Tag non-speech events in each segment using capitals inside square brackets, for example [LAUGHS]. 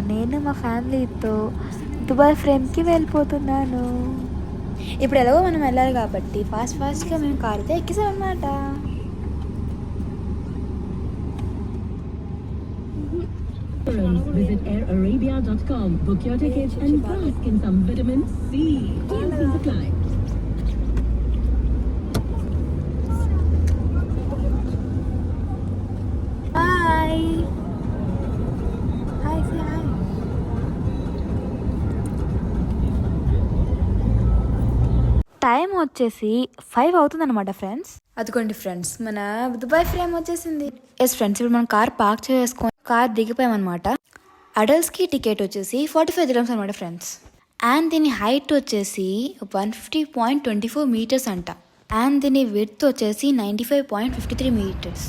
నేను మా ఫ్యామిలీతో దుబాయ్ ఫ్రేమ్కి వెళ్ళిపోతున్నాను ఇప్పుడు ఎలాగో మనం వెళ్ళాలి కాబట్టి ఫాస్ట్ ఫాస్ట్గా మేము కారుతో ఎక్కేసాం అనమాట Visit airarabia.com, book your tickets, and bask in some vitamin C. T's apply. Time వచ్చేసి ఫైవ్ అవుతుంది అనమాట ఫ్రెండ్స్. అదిగోండి ఫ్రెండ్స్. మన దుబాయ్ ఫ్రేమ్ వచ్చేసింది. ఎస్ ఫ్రెండ్స్ ఇప్పుడు మనం కార్ పార్క్ చేసుకొని కార్ దిగిపోయామన్నమాట. అడల్ట్స్కి టికెట్ వచ్చేసి ఫార్టీ ఫైవ్ దిరమ్స్ అనమాట ఫ్రెండ్స్. అండ్ దీని హైట్ వచ్చేసి one fifty point twenty four metres అంట. అండ్ దీని విడ్త్ వచ్చేసి ninety five point fifty three metres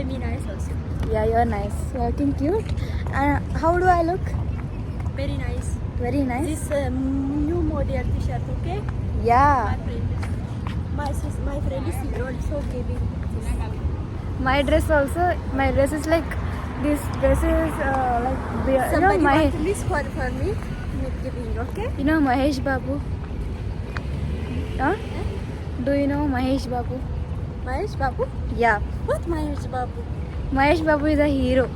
Really nice also. Yeah, you're nice. You're looking cute. Uh, how do I look? Very nice. Very nice. This um, new model t-shirt, okay? My yeah. friend. My sis, my friend is also giving. My dress also. My dress is like this dress is uh, like be- you know Somebody my this for for me. Me giving, okay? you know Mahesh Babu. Huh? Do you know Mahesh Babu? Mahesh Babu? Yeah. What Mahesh Babu? Mahesh Babu is a hero.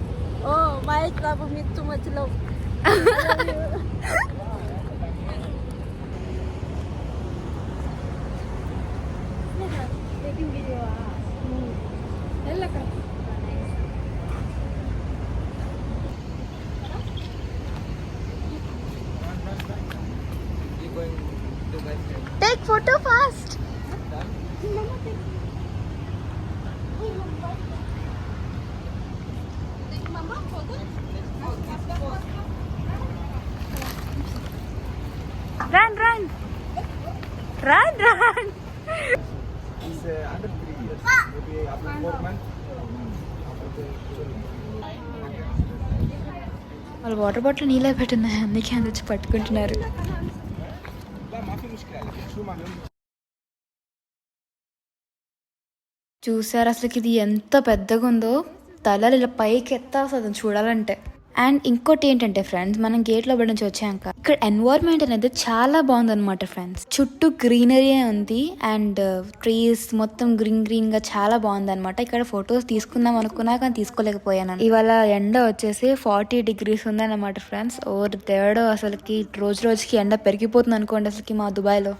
Oh, Mahesh Babu me too much love. వాళ్ళు water bottle నీళ్ళే పెట్టున్నాయి అందుకే అది పట్టుకుంటున్నారు. చూసారు అసలుకి ఇది ఎంత పెద్దగా ఉందో తలలు ఇలా పైకి ఎత్తాల్సి చూడాలంటే. అండ్ ఇంకోటి ఏంటంటే ఫ్రెండ్స్ మనం గేట్లో నుంచి వచ్చాక ఇక్కడ ఎన్వైర్న్మెంట్ అనేది చాలా బాగుందన్నమాట ఫ్రెండ్స్. చుట్టూ గ్రీనరీ ఉంది అండ్ uh, ట్రీస్ మొత్తం గ్రీన్ గ్రీన్గా చాలా బాగుందన్నమాట. ఇక్కడ ఫొటోస్ తీసుకుందాం అనుకున్నా కానీ తీసుకోలేకపోయాను ఇవాళ ఎండ వచ్చేసి ఫార్టీ డిగ్రీస్ ఉందన్నమాట ఫ్రెండ్స్. ఓర్ తేడో అసలుకి రోజు రోజుకి ఎండ పెరిగిపోతుంది అనుకోండి అసలుకి మా దుబాయ్లో.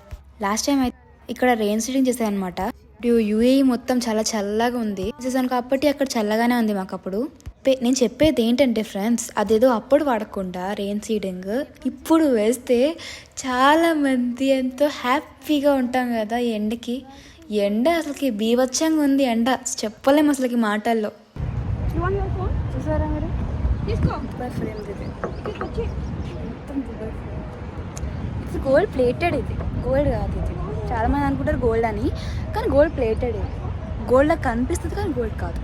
లాస్ట్ టైం అయితే ఇక్కడ రెయిన్ సీడింగ్ చేశారనమాట ఇప్పుడు యూఏఈ మొత్తం చాలా చల్లగా ఉంది. సీజన్ కాబట్టి అక్కడ చల్లగానే ఉంది మాకు అప్పుడు పే- నేను చెప్పేది ఏంటంటే ఫ్రెండ్స్ అదేదో అప్పుడు వాడకుండా రెయిన్ సీడింగ్ ఇప్పుడు వేస్తే చాలా మంది ఎంతో హ్యాపీగా ఉంటాం కదా ఈ ఎండకి. ఎండ అసలుకి బీభత్సంగా ఉంది ఎండ. చెప్పలేము అసలుకి మాటల్లో. గోల్డ్ ప్లేటెడ్ ఇది. గోల్డ్ కాదు ఇది. చాలామంది అనుకుంటారు గోల్డ్ అని కానీ గోల్డ్ ప్లేటెడ్ గోల్డ్ లాగా కనిపిస్తుంది కానీ గోల్డ్ కాదు.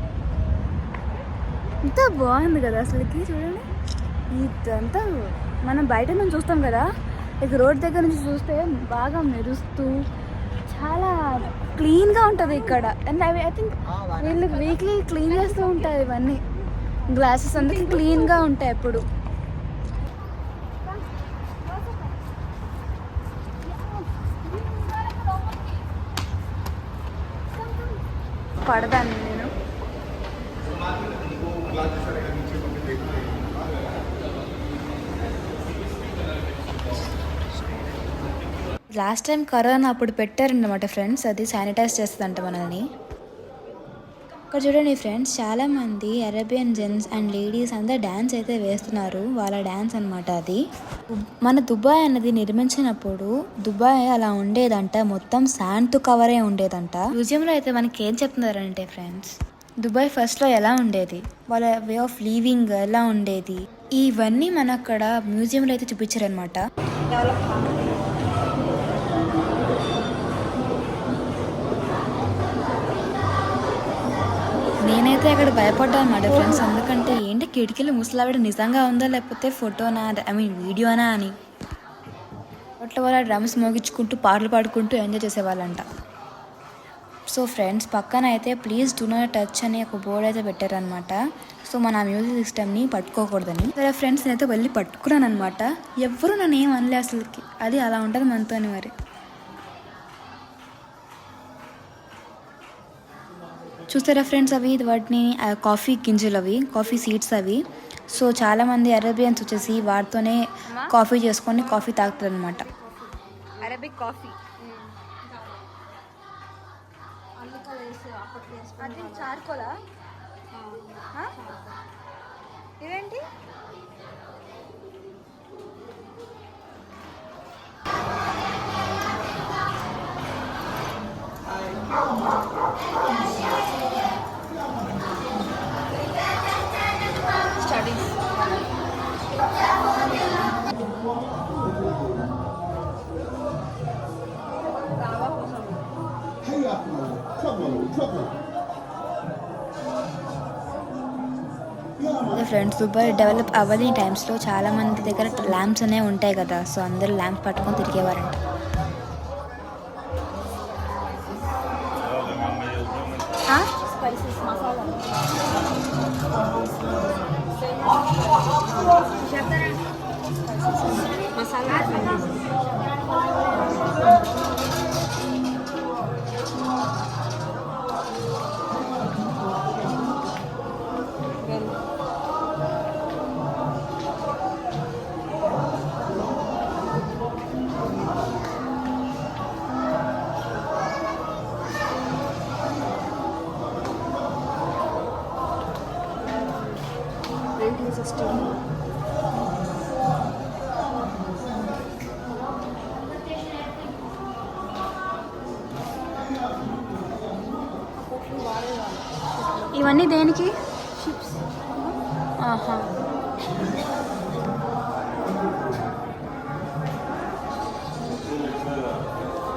ఇంత బాగుంది కదా అసలుకి చూడండి. ఇదంతా మనం బయట నుంచి చూస్తాం కదా ఇక రోడ్ దగ్గర నుంచి చూస్తే బాగా మెరుస్తూ చాలా క్లీన్గా ఉంటుంది ఇక్కడ. అండ్ అవి ఐ థింక్ వీళ్ళు వీక్లీ క్లీన్ చేస్తూ ఉంటారు ఇవన్నీ. గ్లాసెస్ అందుకే క్లీన్గా ఉంటాయి ఎప్పుడు పడదాన్ని నేను. లాస్ట్ టైం కరోనా అప్పుడు పెట్టారన్నమాట ఫ్రెండ్స్ అది శానిటైజ్ చేస్తుందంట మనల్ని. ఇక్కడ చూడండి ఫ్రెండ్స్ చాలామంది అరేబియన్ జెంట్స్ అండ్ లేడీస్ అందరు డ్యాన్స్ అయితే వేస్తున్నారు. వాళ్ళ డ్యాన్స్ అనమాట అది. మన దుబాయ్ అన్నది నిర్మించినప్పుడు దుబాయ్ అలా ఉండేదంట. మొత్తం శాండ్తో కవరే ఉండేదంట. మ్యూజియంలో అయితే మనకి ఏం చెప్తున్నారంటే ఫ్రెండ్స్ దుబాయ్ ఫస్ట్లో ఎలా ఉండేది? వాళ్ళ వే ఆఫ్ లీవింగ్ ఎలా ఉండేది? ఇవన్నీ మన అక్కడ మ్యూజియంలో అయితే చూపించారనమాట నేనైతే అక్కడ భయపడ్డాను అనమాట ఫ్రెండ్స్ ఎందుకంటే ఏంటి కిటికీలు ముసలావిడ నిజంగా ఉందా లేకపోతే ఫోటోనా? ఐ మీన్ వీడియోనా అని. అట్లా వాళ్ళ వల్ల డ్రమ్స్ మోగించుకుంటూ పాటలు పాడుకుంటూ ఎంజాయ్ చేసేవాళ్ళంట. సో ఫ్రెండ్స్ పక్కన అయితే ప్లీజ్ డు నాట్ టచ్ అని ఒక బోర్డ్ అయితే పెట్టారనమాట సో మన మ్యూజిక్ సిస్టమ్ని పట్టుకోకూడదని. సరే ఫ్రెండ్స్ నేనైతే వెళ్ళి పట్టుకున్నాను అనమాట ఎవరు నన్ను ఏం అనలే అసలుకి. అది అలా ఉంటుంది మనతోని మరి. చూస్తారా ఫ్రెండ్స్ అవి? వాటిని కాఫీ గింజలు అవి కాఫీ సీడ్స్ అవి. సో చాలామంది అరేబియన్స్ వచ్చేసి వాటితోనే కాఫీ చేసుకొని కాఫీ తాగుతారు అనమాట అరబిక్ కాఫీ. చార్కోలా? ఇదేంటి? స్టడీస్ ఫ్రెండ్స్ దుబాయ్ డెవలప్ అవ్వని టైమ్స్లో చాలా మంది దగ్గర ల్యాంప్స్ అనేవి ఉంటాయి కదా సో అందరూ ల్యాంప్ పట్టుకొని తిరిగేవారంట.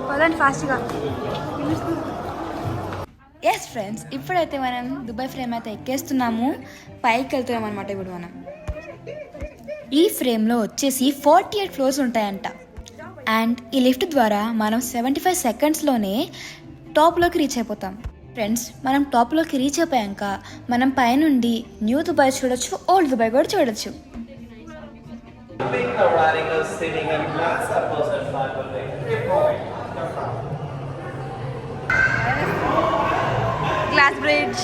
పదండి ఫాస్ట్గా. ఎస్ ఫ్రెండ్స్ ఇప్పుడైతే మనం దుబాయ్ ఫ్రేమ్ అయితే ఎక్కేస్తున్నాము. పైకి వెళ్తున్నాం అనమాట ఇప్పుడు మనం. ఈ ఫ్రేమ్లో వచ్చేసి ఫార్టీ ఎయిట్ ఫ్లోర్స్ ఉంటాయంట. అండ్ ఈ లిఫ్ట్ ద్వారా మనం సెవెంటీ ఫైవ్ సెకండ్స్లోనే టాప్లోకి రీచ్ అయిపోతాం. ఫ్రెండ్స్ మనం టాప్లోకి రీచ్ అయిపోయాక మనం పైనుండి న్యూ దుబాయ్ చూడొచ్చు ఓల్డ్ దుబాయ్ కూడా చూడొచ్చు. గ్లాస్ బ్రిడ్జ్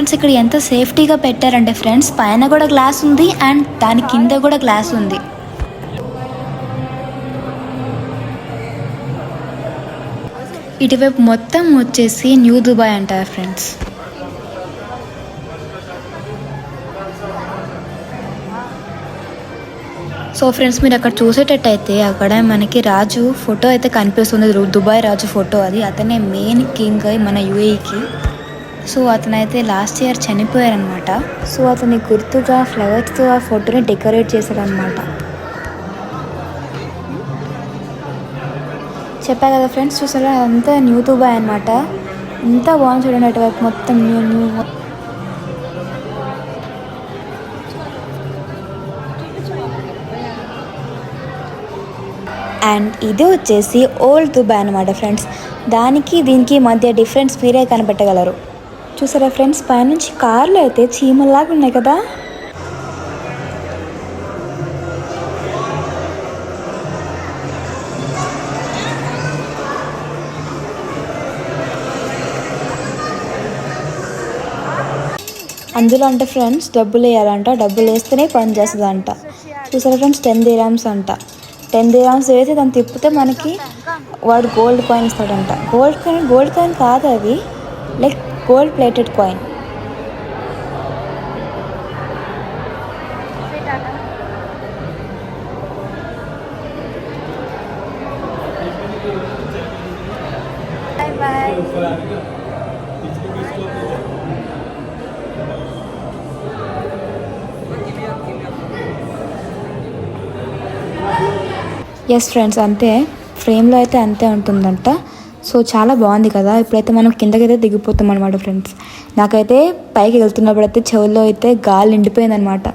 ఫ్రెండ్స్ ఇక్కడ ఎంత సేఫ్టీగా పెట్టారంటే ఫ్రెండ్స్ పైన కూడా గ్లాస్ ఉంది అండ్ దాని కింద కూడా గ్లాస్ ఉంది. ఇటువైపు మొత్తం వచ్చేసి న్యూ దుబాయ్ అంటారు ఫ్రెండ్స్ సో ఫ్రెండ్స్ మీరు అక్కడ చూసేటట్టయితే అక్కడ మనకి రాజు ఫోటో అయితే కనిపిస్తుంది. దుబాయ్ రాజు ఫోటో అది. అతనే మెయిన్ కింగ్ మన యూఏకి సో అతనైతే లాస్ట్ ఇయర్ చనిపోయారనమాట సో అతని గుర్తుగా ఫ్లవర్స్తో ఆ ఫోటోని డెకరేట్ చేశారనమాట చెప్పా కదా ఫ్రెండ్స్ చూసారా? అదంతా న్యూ దుబాయ్ అనమాట ఎంత బాగుంది చూడండి అటువైపు మొత్తం న్యూ న్యూ అండ్ ఇది వచ్చేసి ఓల్డ్ దుబాయ్ అనమాట ఫ్రెండ్స్. దానికి దీనికి మధ్య డిఫరెన్స్ మీరే కనిపెట్టగలరు. చూసారా ఫ్రెండ్స్? పైనుంచి కార్లు అయితే చీమల్లాగా ఉన్నాయి కదా? అందులో అంటే ఫ్రెండ్స్ డబ్బులు వేయాలంట. డబ్బులు వేస్తేనే పని చేస్తుందంట. చూసారా ఫ్రెండ్స్? టెన్ దిరామ్స్ అంట. టెన్ దిరామ్స్ వేసి దాన్ని తిప్పితే మనకి వాడు గోల్డ్ కాయిన్ ఇస్తాడంట. గోల్డ్ కాయిన్ గోల్డ్ కాయిన్ కాదు అది. Like gold plated coin yes friends అంతే. ఫ్రేమ్లో అయితే అంతే ఉంటుందంట. సో చాలా బాగుంది కదా. ఇప్పుడైతే మనం కిందకైతే దిగిపోతాం అనమాట ఫ్రెండ్స్ నాకైతే పైకి వెళ్తున్నప్పుడు అయితే చెవుల్లో అయితే గాలి నిండిపోయిందనమాట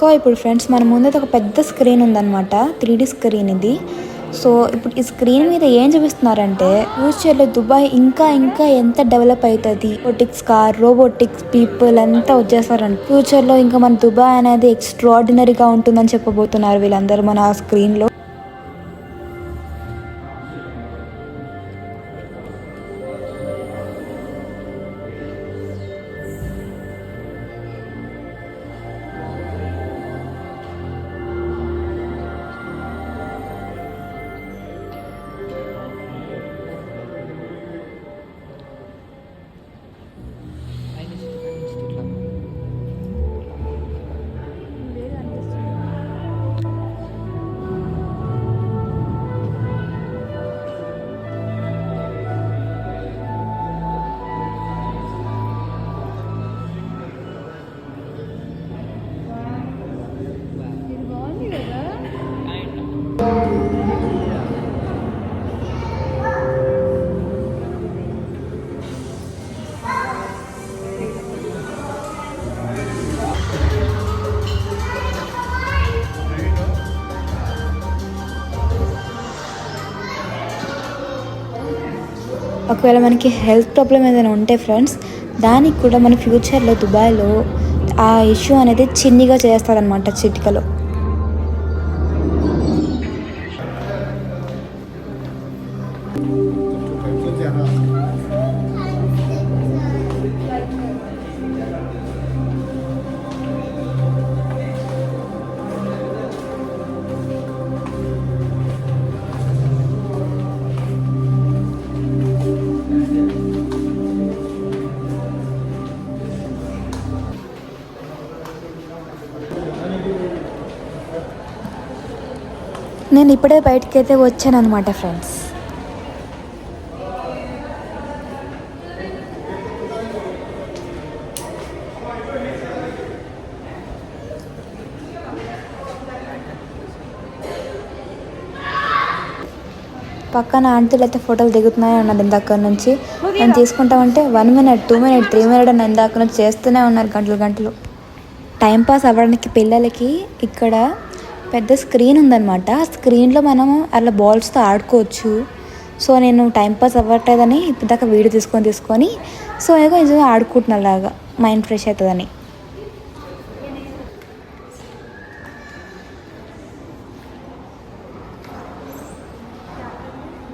సో ఇప్పుడు ఫ్రెండ్స్ మన ముందైతే ఒక పెద్ద స్క్రీన్ ఉందన్నమాట. త్రీ డీ స్క్రీన్ ఇది. సో ఇప్పుడు ఈ స్క్రీన్ మీద ఏం చూపిస్తున్నారంటే ఫ్యూచర్లో దుబాయ్ ఇంకా ఇంకా ఎంత డెవలప్ అవుతుంది రోబోటిక్స్ కార్ రోబోటిక్స్ పీపుల్ అంతా వచ్చేస్తారంట. ఫ్యూచర్లో ఇంకా మన దుబాయ్ అనేది ఎక్స్ట్రాడినరీగా ఉంటుందని చెప్పబోతున్నారు వీళ్ళందరూ మన స్క్రీన్లో. ఒకవేళ మనకి హెల్త్ ప్రాబ్లం ఏదైనా ఉంటే ఫ్రెండ్స్ దానికి కూడా మన ఫ్యూచర్లో దుబాయ్లో ఆ ఇష్యూ అనేది చిన్నిగా చేస్తారనమాట చిటికలో. నేను ఇప్పుడే బయటికి అయితే వచ్చాను అనమాట ఫ్రెండ్స్ పక్కన ఆంటీలు అయితే ఫోటోలు దిగుతున్నాయి ఉన్నారు ఇందాక నుంచి. నేను తీసుకుంటామంటే one minute two minute three minute అని ఇందాక నుంచి చేస్తూనే ఉన్నారు గంటలు గంటలు. టైం పాస్ అవ్వడానికి పిల్లలకి ఇక్కడ పెద్ద స్క్రీన్ ఉందన్నమాట ఆ స్క్రీన్లో మనం అలా బాల్స్తో ఆడుకోవచ్చు సో నేను టైం పాస్ అవ్వట్లేదని ఇప్పుడు దాకా వీడియో తీసుకొని తీసుకొని సో ఏదో నిజంగా ఆడుకుంటున్నా అలాగా మైండ్ ఫ్రెష్ అవుతుందని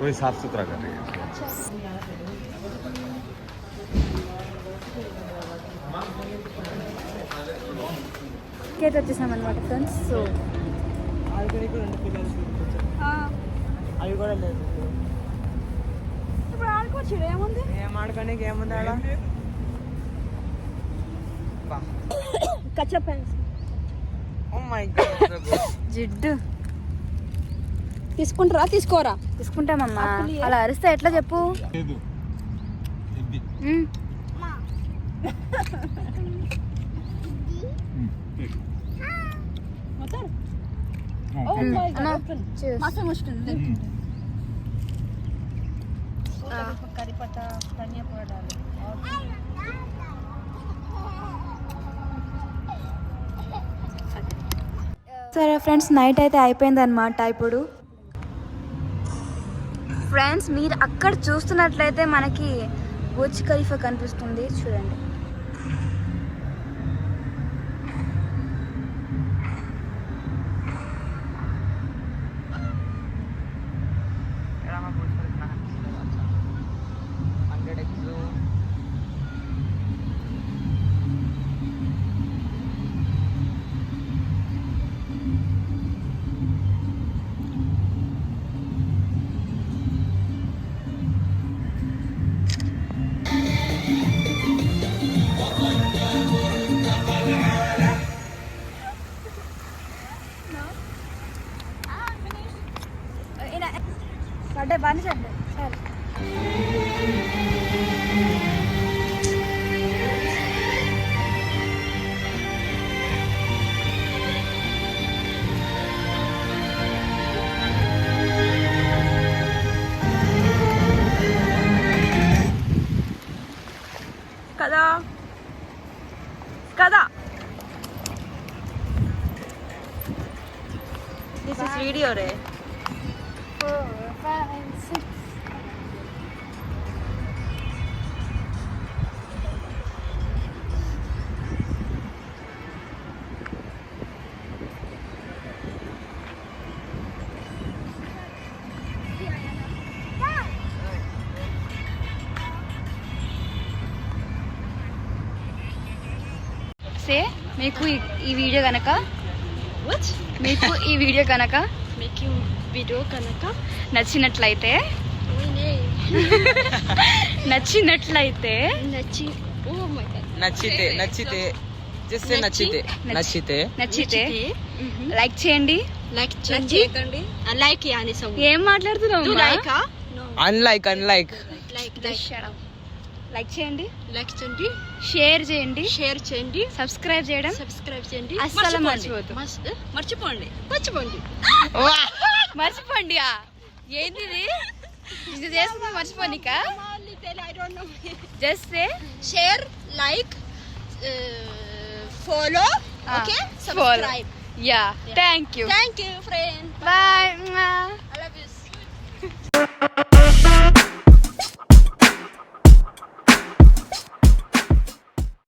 वही साफ सुथरा कर रही है అయితే వచ్చేసామన్నమాట ఫ్రెండ్స్ సో అవి కూడా లేదు. ఇప్పుడు ఆడుకోవచ్చు ఏముంది? ఏం ఆడుకోనికి ఏముంది ఆడ? కచ్చా పెన్స్ జిడ్డు. తీసుకుంటారా తీసుకోరా? తీసుకుంటామమ్మా. అలా అరిస్తే ఎట్లా చెప్పు. సరే ఫ్రెండ్స్ నైట్ అయితే అయిపోయింది అనమాట ఇప్పుడు. ఫ్రెండ్స్ మీరు అక్కడ చూస్తున్నట్లయితే మనకి బుజ్ ఖలీఫా కనిపిస్తుంది. చూడండి. దిస్ ఇస్ వీడియో రే సే మీకు ఈ- ఈ వీడియో కనుక వాట్ మీకు ఈ వీడియో కనుక మేకింగ్ వీడియో కనుక నచ్చినట్లయితే. [LAUGHS] నచ్చినట్లయితే. నచ్చి ఓ మై గాడ్. నచ్చితే నచ్చితే. జస్ట్ నచ్చితే. నచ్చితే. నచ్చితే. లైక్ చేయండి. లైక్ చేయండి. లైక్ యాని సమ్ ఏం మాట్లాడుతున్నావు అన్లైక్ అన్లైక్ లైక్ లైక్ చేయండి. లైక్ చేయండి. షేర్ చేయండి. షేర్ చేయండి. సబ్స్క్రైబ్ చేయడం సబ్స్క్రైబ్ చేయండి. అస్సలు మర్చిపోండి. మర్చి- eh? మర్చిపోండి. మర్చిపోండి. [LAUGHS] [LAUGHS] మర్చిపోండి. ఏంది ఇది చేస్తున్నా మర్చిపోనిక just say share like follow okay. Subscribe yeah thank you thank you friend bye